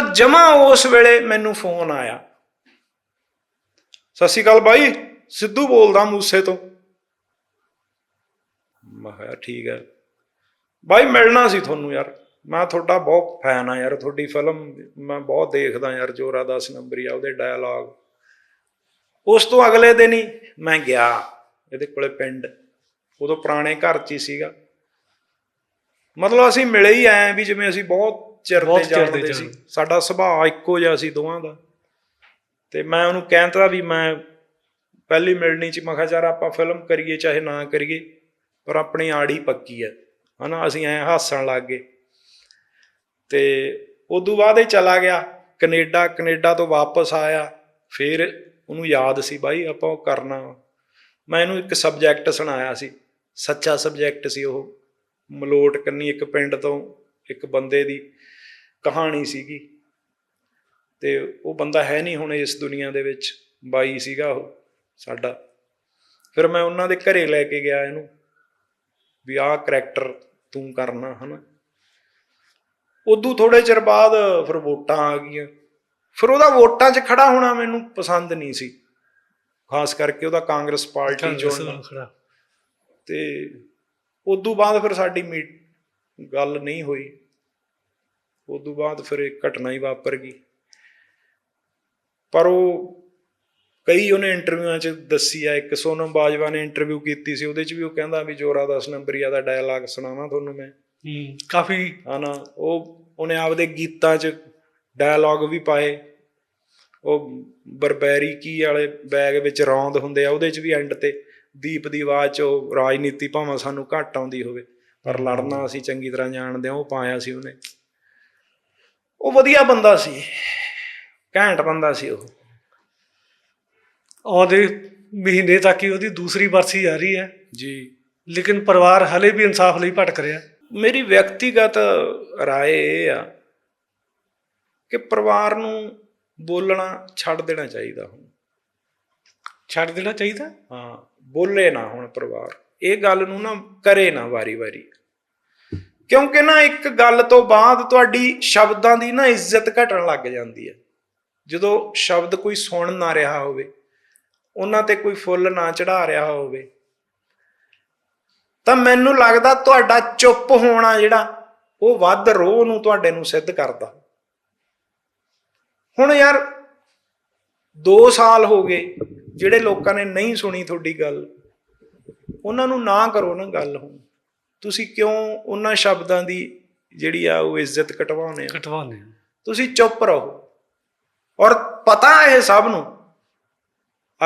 ਦਾ ਜਮਾ ਉਸ ਵੇਲੇ ਮੈਨੂੰ ਫੋਨ ਆਇਆ। ਸਤਿ ਸ਼੍ਰੀ ਅਕਾਲ ਬਾਈ, ਸਿੱਧੂ ਬੋਲਦਾ ਮੂਸੇ ਤੋਂ। ਮੈਂ ਕਿਹਾ ਠੀਕ ਹੈ। ਬਾਈ, ਮਿਲਣਾ ਸੀ ਤੁਹਾਨੂੰ ਯਾਰ। ਮੈਂ ਤੁਹਾਡਾ ਬਹੁਤ ਫੈਨ ਆ ਯਾਰ, ਤੁਹਾਡੀ ਫਿਲਮ ਮੈਂ ਬਹੁਤ ਦੇਖਦਾ ਯਾਰ, ਜੋਰਾ 10 ਨੰਬਰੀ ਆ, ਉਹਦੇ ਡਾਇਲੌਗ ਉਸ ਤੋਂ ਅਗਲੇ ਦਿਨ ਹੀ ਮੈਂ ਗਿਆ ਇਹਦੇ ਕੋਲੇ ਪਿੰਡ, ਉਦੋਂ ਪੁਰਾਣੇ ਘਰ 'ਚ ਹੀ ਸੀਗਾ। ਮਤਲਬ ਅਸੀਂ ਮਿਲੇ ਹੀ ਆਏ ਵੀ ਜਿਵੇਂ ਅਸੀਂ ਬਹੁਤ ਚਿਰ ਦੇ ਜਾਣਦੇ ਸੀ। ਸਾਡਾ ਸੁਭਾਅ ਇੱਕੋ ਜਿਹਾ ਸੀ ਦੋਵਾਂ ਦਾ। ਤੇ ਮੈਂ ਉਹਨੂੰ ਕਹਿੰਦਾ ਵੀ ਮੈਂ ਪਹਿਲੀ ਮਿਲਣੀ 'ਚ ਮੈਂ ਕਿਹਾ ਯਾਰ ਆਪਾਂ ਫਿਲਮ ਕਰੀਏ ਚਾਹੇ ਨਾ ਕਰੀਏ ਪਰ ਆਪਣੀ ਆੜੀ ਪੱਕੀ ਹੈ। ਹਨਾ ਅਸੀਂ ਐ ਹੱਸਣ ਲੱਗ ਗਏ। ਤੇ ਉਦੋਂ ਬਾਅਦ ਇਹ ਚਲਾ ਗਿਆ। ਕੈਨੇਡਾ ਕੈਨੇਡਾ ਤੋਂ ਵਾਪਸ ਆਇਆ। ਫਿਰ ਉਹਨੂੰ ਯਾਦ ਸੀ ਬਾਈ ਆਪਾਂ ਉਹ ਕਰਨਾ। ਮੈਂ ਇਹਨੂੰ ਇੱਕ ਸਬਜੈਕਟ ਸੁਣਾਇਆ ਸੀ। ਸੱਚਾ ਸਬਜੈਕਟ ਸੀ ਉਹ। ਮਲੋਟ ਕੰਨੀ ਇੱਕ ਪਿੰਡ ਤੋਂ ਇੱਕ ਬੰਦੇ ਦੀ। ਕਹਾਣੀ ਸੀਗੀ। ਤੇ ਉਹ ਬੰਦਾ ਹੈ ਨਹੀਂ ਹੁਣ ਇਸ ਦੁਨੀਆ ਦੇ ਵਿੱਚ ਬਾਈ ਸੀਗਾ ਉਹ ਸਾਡਾ। ਫਿਰ ਮੈਂ ਉਹਨਾਂ ਦੇ ਘਰੇ ਲੈ ਕੇ ਗਿਆ ਇਹਨੂੰ ਵੀ ਆਹ ਕਰੈਕਟਰ ਤੂੰ ਕਰਨਾ ਹਨਾ। ਉਦੋਂ ਥੋੜੇ ਚਿਰ ਬਾਅਦ ਫਿਰ ਵੋਟਾਂ ਆ ਗਈਆਂ। ਫਿਰ ਉਹਦਾ ਵੋਟਾਂ 'ਚ ਖੜਾ ਹੋਣਾ ਮੈਨੂੰ ਪਸੰਦ ਨਹੀਂ ਸੀ। ਖਾਸ ਕਰਕੇ ਉਹਦਾ ਕਾਂਗਰਸ ਪਾਰਟੀ ਖੜਾ। ਤੇ ਉਦੋਂ ਬਾਅਦ ਫਿਰ ਸਾਡੀ ਮੀਟ ਗੱਲ ਨਹੀਂ ਹੋਈ। ਉਦੋਂ ਬਾਅਦ ਫਿਰ ਇਹ ਘਟਨਾ ਹੀ ਵਾਪਰ ਗਈ। ਪਰ ਉਹ ਕਈ ਉਹਨੇ ਇੰਟਰਵਿਊਆਂ 'ਚ ਦੱਸੀ ਆ ਇੱਕ ਸੋਨਮ ਬਾਜਵਾ ਨੇ ਇੰਟਰਵਿਊ ਕੀਤੀ ਸੀ ਉਹਦੇ 'ਚ ਵੀ ਉਹ ਕਹਿੰਦਾ ਵੀ ਜੋਰਾ 10 ਨੰਬਰੀਆ ਦਾ ਡਾਇਲਾਗ ਸੁਣਾਵਾਂ ਤੁਹਾਨੂੰ ਮੈਂ। ਹੂੰ ਕਾਫੀ ਹਨਾ ਉਹ ਉਹਨੇ ਆਪਦੇ ਗੀਤਾਂ 'ਚ ਡਾਇਲੌਗ ਵੀ ਪਾਏ। ਉਹ ਬਰਬੈਰੀ ਕੀ ਵਾਲੇ ਬੈਗ ਵਿੱਚ ਰੌਂਦ ਹੁੰਦੇ ਆ ਉਹਦੇ 'ਚ ਵੀ ਐਂਡ ਤੇ ਦੀਪ ਦੀ ਆਵਾਜ਼ 'ਚ ਉਹ ਰਾਜਨੀਤੀ ਭਾਵੇਂ ਸਾਨੂੰ ਘੱਟ ਆਉਂਦੀ ਹੋਵੇ। ਪਰ ਲੜਨਾ ਅਸੀਂ ਚੰਗੀ ਤਰ੍ਹਾਂ ਜਾਣਦੇ ਹਾਂ ਉਹ ਪਾਇਆ ਸੀ ਉਹਨੇ। ਉਹ ਵਧੀਆ ਬੰਦਾ ਸੀ ਘੈਂਟ ਬੰਦਾ ਸੀ ਉਹ ਆਉਂਦੇ ਮਹੀਨੇ ਤੱਕ ਹੀ ਉਹਦੀ ਦੂਸਰੀ ਬਰਸੀ ਆ ਰਹੀ ਹੈ ਜੀ ਲੇਕਿਨ ਪਰਿਵਾਰ ਹਲੇ ਵੀ ਇਨਸਾਫ ਲਈ ਭਟਕ ਰਿਹਾ ਮੇਰੀ ਵਿਅਕਤੀਗਤ رائے ਇਹ ਆ ਕਿ ਪਰਿਵਾਰ ਨੂੰ ਬੋਲਣਾ ਛੱਡ ਦੇਣਾ ਚਾਹੀਦਾ ਹੁਣ ਛੱਡ ਦੇਣਾ ਚਾਹੀਦਾ ਹਾਂ ਬੋਲੇ ਨਾ ਹੁਣ ਪਰਿਵਾਰ ਇਹ ਗੱਲ ਨੂੰ ਨਾ ਕਰੇ ਨਾ ਵਾਰੀ-ਵਾਰੀ ਕਿਉਂਕਿ ਨਾ ਇੱਕ ਗੱਲ ਤੋਂ ਬਾਅਦ ਤੁਹਾਡੀ ਸ਼ਬਦਾਂ ਦੀ ਨਾ ਇੱਜ਼ਤ ਘਟਣ ਲੱਗ ਜਾਂਦੀ ਹੈ। ਜਦੋਂ ਸ਼ਬਦ ਕੋਈ ਸੁਣ ਨਾ ਰਿਹਾ ਹੋਵੇ, ਉਹਨਾਂ ਤੇ ਕੋਈ ਫੁੱਲ ਨਾ ਚੜਾ ਰਿਹਾ ਹੋਵੇ, ਤਾਂ ਮੈਨੂੰ ਲੱਗਦਾ ਤੁਹਾਡਾ ਚੁੱਪ ਹੋਣਾ ਜਿਹੜਾ, ਉਹ ਵੱਧ ਰੋਹ ਨੂੰ ਤੁਹਾਡੇ ਨੂੰ ਸਿੱਧ ਕਰਦਾ। ਹੁਣ ਯਾਰ 2 ਸਾਲ ਹੋ ਗਏ, ਜਿਹੜੇ ਲੋਕਾਂ ਨੇ ਨਹੀਂ ਸੁਣੀ ਤੁਹਾਡੀ ਗੱਲ, ਉਹਨਾਂ ਨੂੰ ਨਾ ਕਰੋ ਨਾ ਗੱਲ ਹੁਣ। ਤੁਸੀਂ ਕਿਉਂ ਉਹਨਾਂ ਸ਼ਬਦਾਂ ਦੀ ਜਿਹੜੀ ਆ ਉਹ ਇੱਜ਼ਤ ਕਟਵਾਉਨੇ ਆ ਕਟਵਾਉਂਦੇ ਆ ਤੁਸੀਂ ਚੁੱਪ ਰਹੋ। ਔਰ ਪਤਾ ਇਹ ਸਭ ਨੂੰ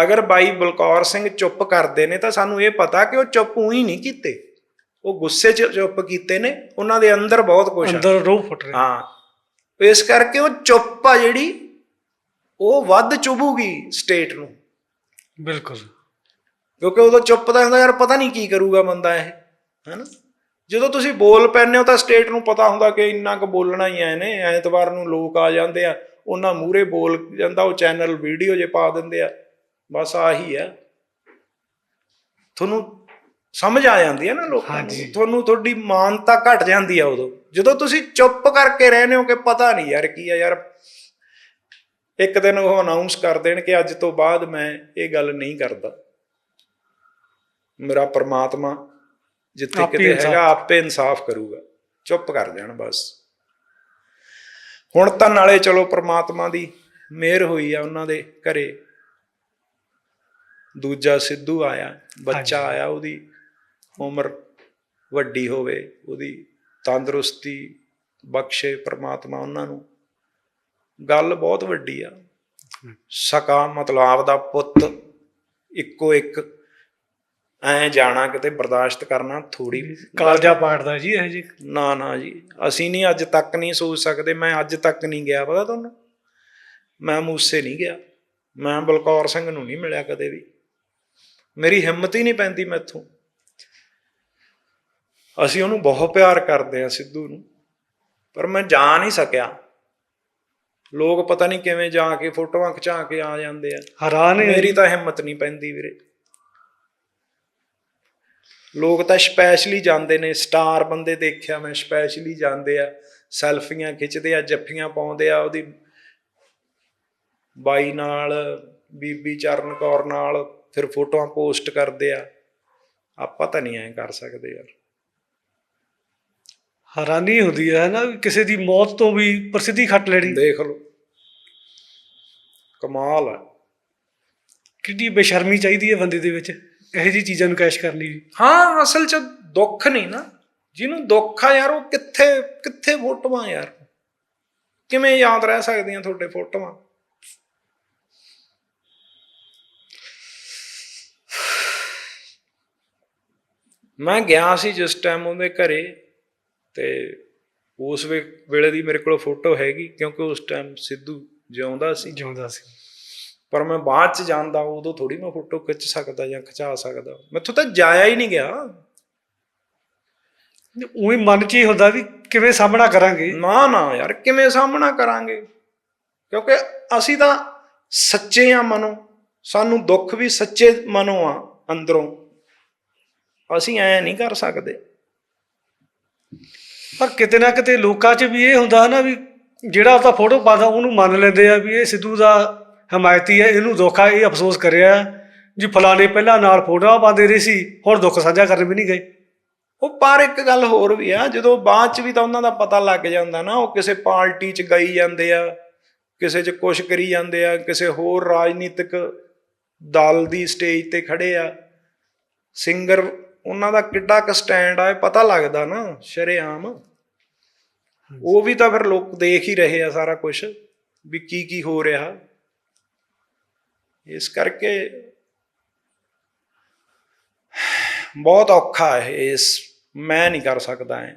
ਅਗਰ ਬਾਈ ਬਲਕੌਰ ਸਿੰਘ ਚੁੱਪ ਕਰਦੇ ਨੇ ਤਾਂ ਸਾਨੂੰ ਇਹ ਪਤਾ ਕਿ ਉਹ ਚੁੱਪ ਉਹੀ ਨਹੀਂ ਕੀਤੇ। ਉਹ ਗੁੱਸੇ 'ਚ ਚੁੱਪ ਕੀਤੇ ਨੇ ਉਹਨਾਂ ਦੇ ਅੰਦਰ ਬਹੁਤ ਕੁਝ ਆ। ਅੰਦਰ ਰੋਹ ਫੁੱਟ ਰਿਹਾ। ਹਾਂ। ਇਸ ਕਰਕੇ ਉਹ ਚੁੱਪ ਆ ਜਿਹੜੀ ਉਹ ਵੱਧ ਚੁਭੂਗੀ ਸਟੇਟ ਨੂੰ। ਬਿਲਕੁਲ। ਕਿਉਂਕਿ ਉਦੋਂ ਚੁੱਪ ਦਾ ਹੁੰਦਾ ਯਾਰ ਪਤਾ ਨਹੀਂ ਕੀ ਕਰੂਗਾ ਬੰਦਾ ਇਹ ਹੈਨਾ? ਜਦੋਂ ਤੁਸੀਂ ਬੋਲ ਪੈਂਦੇ ਹੋ ਤਾਂ ਸਟੇਟ ਨੂੰ ਪਤਾ ਹੁੰਦਾ ਕਿ ਇੰਨਾ ਕੁ ਬੋਲਣਾ ਹੀ ਐ ਨੇ ਐਤਵਾਰ ਨੂੰ ਲੋਕ ਆ ਜਾਂਦੇ ਆ ਉਹਨਾਂ ਮੂਹਰੇ ਬੋਲ ਜਾਂਦਾ ਉਹ ਚੈਨਲ ਵੀਡੀਓ ਜੇ ਪਾ ਦਿੰਦੇ ਆ ਬਸ ਆਹੀ ਆ। ਤੁਹਾਨੂੰ ਸਮਝ ਆ ਜਾਂਦੀ ਹੈ ਨਾ ਲੋਕਾਂ। ਨੂੰ? ਤੁਹਾਨੂੰ ਤੁਹਾਡੀ ਮਾਨਤਾ ਘਟ ਜਾਂਦੀ ਆ ਉਦੋਂ। ਜਦੋਂ ਤੁਸੀਂ ਚੁੱਪ ਕਰਕੇ ਰਹਿੰਦੇ ਹੋ ਕਿ ਪਤਾ ਨਹੀਂ ਯਾਰ ਕੀ ਆ ਯਾਰ ਇੱਕ ਦਿਨ ਉਹ ਅਨਾਉਂਸ ਕਰ ਦੇਣ ਕਿ ਅੱਜ ਤੋਂ ਬਾਅਦ ਮੈਂ ਇਹ ਗੱਲ ਨਹੀਂ ਕਰਦਾ। ਮੇਰਾ ਪ੍ਰਮਾਤਮਾ ਜਿੱਥੇ ਆਪੇ ਕਿਤੇ ਹੈਗਾ ਆਪੇ ਇਨਸਾਫ ਕਰੂਗਾ। ਚੁੱਪ ਕਰ ਜਾਣ ਬਸ। ਹੁਣ ਤਾਂ ਨਾਲੇ ਚਲੋ ਪ੍ਰਮਾਤਮਾ ਦੀ ਮਿਹਰ ਹੋਈ ਆ ਉਹਨਾਂ ਦੇ ਘਰੇ। ਦੂਜਾ ਸਿੱਧੂ ਆਇਆ ਬੱਚਾ। ਆਇਆ ਉਹਦੀ ਉਮਰ ਵੱਡੀ ਹੋਵੇ ਉਹਦੀ ਤੰਦਰੁਸਤੀ ਬਖਸ਼ੇ ਪ੍ਰਮਾਤਮਾ ਉਹਨਾਂ ਨੂੰ। ਗੱਲ ਬਹੁਤ ਵੱਡੀ ਆ। ਸਕਾ ਮਤਲਬ ਆਪਦਾ ਪੁੱਤ ਇੱਕੋ ਇੱਕ ਐ ਜਾਣਾ ਕਿਤੇ ਬਰਦਾਸ਼ਤ ਕਰਨਾ ਥੋੜੀ ਕਾਲਜਾ ਪਾੜਦਾ ਜੀ ਇਹ ਜੀ। ਨਾ ਨਾ ਜੀ ਅਸੀਂ ਨਹੀਂ ਅੱਜ ਤੱਕ ਨਹੀਂ ਸੋਚ ਸਕਦੇ ਮੈਂ ਅੱਜ ਤੱਕ ਨਹੀਂ ਗਿਆ ਪਤਾ ਤੁਹਾਨੂੰ? ਮੈਂ ਮੂਸੇ ਨਹੀਂ ਗਿਆ ਮੈਂ ਬਲਕੌਰ ਸਿੰਘ ਨੂੰ ਨਹੀਂ ਮਿਲਿਆ ਕਦੇ ਵੀ। ਮੇਰੀ ਹਿੰਮਤ ਹੀ ਨਹੀਂ ਪੈਂਦੀ ਮੈਥੋਂ। ਅਸੀਂ ਉਹਨੂੰ ਬਹੁਤ ਪਿਆਰ ਕਰਦੇ ਆ ਸਿੱਧੂ ਨੂੰ ਪਰ ਮੈਂ ਜਾ ਨਹੀਂ ਸਕਿਆ। ਲੋਕ ਪਤਾ ਨਹੀਂ ਕਿਵੇਂ ਜਾ ਕੇ ਫੋਟੋਆਂ ਖਿਚਾ ਕੇ ਆ ਜਾਂਦੇ ਆ। ਹੈਰਾਨ ਮੇਰੀ ਤਾਂ ਹਿੰਮਤ ਨਹੀਂ ਪੈਂਦੀ ਵੀਰੇ। ਲੋਕ ਤਾਂ ਸਪੈਸ਼ਲੀ ਜਾਂਦੇ ਨੇ ਸਟਾਰ ਬੰਦੇ ਦੇਖਿਆ ਮੈਂ ਸਪੈਸ਼ਲੀ ਜਾਂਦੇ ਆ ਸੈਲਫੀਆਂ ਖਿੱਚਦੇ ਆ ਜੱਫੀਆਂ ਪਾਉਂਦੇ ਆ ਉਹਦੀ ਬਾਈ ਨਾਲ ਬੀਬੀ ਚਰਨ ਕੌਰ ਨਾਲ ਫਿਰ ਫੋਟੋਆਂ ਪੋਸਟ ਕਰਦੇ ਆ। ਆਪਾਂ ਤਾਂ ਨਹੀਂ ਐਂ ਕਰ ਸਕਦੇ ਯਾਰ। ਹੈਰਾਨੀ ਹੁੰਦੀ ਹੈ ਨਾ ਕਿਸੇ ਦੀ ਮੌਤ ਤੋਂ ਵੀ ਪ੍ਰਸਿੱਧੀ ਖੱਟ ਲੈਣੀ। ਦੇਖ ਲਓ। ਕਮਾਲ ਹੈ। ਕਿੰਨੀ ਬੇਸ਼ਰਮੀ ਚਾਹੀਦੀ ਹੈ ਬੰਦੇ ਦੇ ਵਿੱਚ। ਇਹੋ ਜਿਹੀ ਚੀਜ਼ਾਂ ਨੂੰ ਕੈਸ਼ ਕਰਨੀ ਵੀ ਹਾਂ ਅਸਲ 'ਚ ਦੁੱਖ ਨਹੀਂ ਨਾ। ਜਿਹਨੂੰ ਦੁੱਖ ਆ ਯਾਰ ਉਹ ਕਿੱਥੇ ਕਿੱਥੇ ਫੋਟੋਆਂ ਯਾਰ? ਕਿਵੇਂ ਯਾਦ ਰਹਿ ਸਕਦੀਆਂ ਤੁਹਾਡੇ ਫੋਟੋਆਂ? ਮੈਂ ਗਿਆ ਸੀ ਜਿਸ ਟਾਈਮ ਉਹਦੇ ਘਰੇ ਤੇ ਉਸ ਵੇਲੇ ਦੀ ਮੇਰੇ ਕੋਲ ਫੋਟੋ ਹੈਗੀ ਕਿਉਂਕਿ ਉਸ ਟਾਈਮ ਸਿੱਧੂ ਜਿਉਂਦਾ ਸੀ। ਜਿਉਂਦਾ ਸੀ। ਪਰ ਮੈਂ ਬਾਅਦ ਚ ਜਾਂਦਾ ਉਦੋਂ ਥੋੜੀ ਮੈਂ ਫੋਟੋ ਖਿੱਚ ਸਕਦਾ ਜਾਂ ਖਿਚਾ ਸਕਦਾ। ਮੈਥੋਂ ਤਾਂ ਜਾਇਆ ਹੀ ਨਹੀਂ ਗਿਆ। ਉਹੀ ਮਨ 'ਚ ਹੀ ਹੁੰਦਾ ਵੀ ਕਿਵੇਂ ਸਾਹਮਣਾ ਕਰਾਂਗੇ। ਨਾ ਨਾ ਯਾਰ ਕਿਵੇਂ ਸਾਹਮਣਾ ਕਰਾਂਗੇ? ਕਿਉਂਕਿ ਅਸੀਂ ਤਾਂ ਸੱਚੇ ਆ ਮਨੋਂ। ਸਾਨੂੰ ਦੁੱਖ ਵੀ ਸੱਚੇ ਮਨੋਂ ਆ ਅੰਦਰੋਂ। ਅਸੀਂ ਐ ਨਹੀਂ ਕਰ ਸਕਦੇ। ਪਰ ਕਿਤੇ ਨਾ ਕਿਤੇ ਲੋਕਾਂ 'ਚ ਵੀ ਇਹ ਹੁੰਦਾ ਨਾ ਵੀ ਜਿਹੜਾ ਉਹਦਾ ਫੋਟੋ ਪਾਦਾ ਉਹਨੂੰ ਮੰਨ ਲੈਂਦੇ ਆ ਵੀ ਇਹ ਸਿੱਧੂ ਦਾ ਹਮਾਇਤੀ ਹੈ, ਇਹਨੂੰ ਦੁੱਖ ਇਹ ਅਫਸੋਸ ਕਰਿਆ ਜੀ ਫਲਾਣੇ ਪਹਿਲਾਂ ਨਾਲ ਫੋਟੋਆਂ ਪਾਉਂਦੇ ਰਹੇ ਸੀ, ਹੁਣ ਦੁੱਖ ਸਾਂਝਾ ਕਰਨ ਵੀ ਨਹੀਂ ਗਏ। ਉਹ ਪਰ ਇੱਕ ਗੱਲ ਹੋਰ ਵੀ ਆ, ਜਦੋਂ ਬਾਅਦ ਚ ਵੀ ਤਾਂ ਉਹਨਾਂ ਦਾ ਪਤਾ ਲੱਗ ਜਾਂਦਾ ਨਾ, ਉਹ ਕਿਸੇ ਪਾਰਟੀ ਚ ਗਈ ਜਾਂਦੇ ਆ, ਕਿਸੇ ਚ ਕੁਛ ਕਰੀ ਜਾਂਦੇ ਆ, ਕਿਸੇ ਹੋਰ ਰਾਜਨੀਤਿਕ ਦਲ ਦੀ ਸਟੇਜ ਤੇ ਖੜੇ ਆ ਸਿੰਗਰ ਉਹਨਾਂ ਦਾ ਕਿੱਡਾ ਕੁ ਸਟੈਂਡ ਆ, ਇਹ ਪਤਾ ਲੱਗਦਾ ਨਾ, ਸ਼ਰੇਆਮ। ਉਹ ਵੀ ਤਾਂ ਫਿਰ ਲੋਕ ਦੇਖ ਹੀ ਰਹੇ ਆ ਸਾਰਾ ਕੁਝ ਵੀ ਕੀ ਕੀ ਹੋ ਰਿਹਾ। ਇਸ ਕਰਕੇ ਬਹੁਤ ਔਖਾ ਹੈ ਇਸ ਮੈਂ ਨਹੀਂ ਕਰ ਸਕਦਾ ਐ।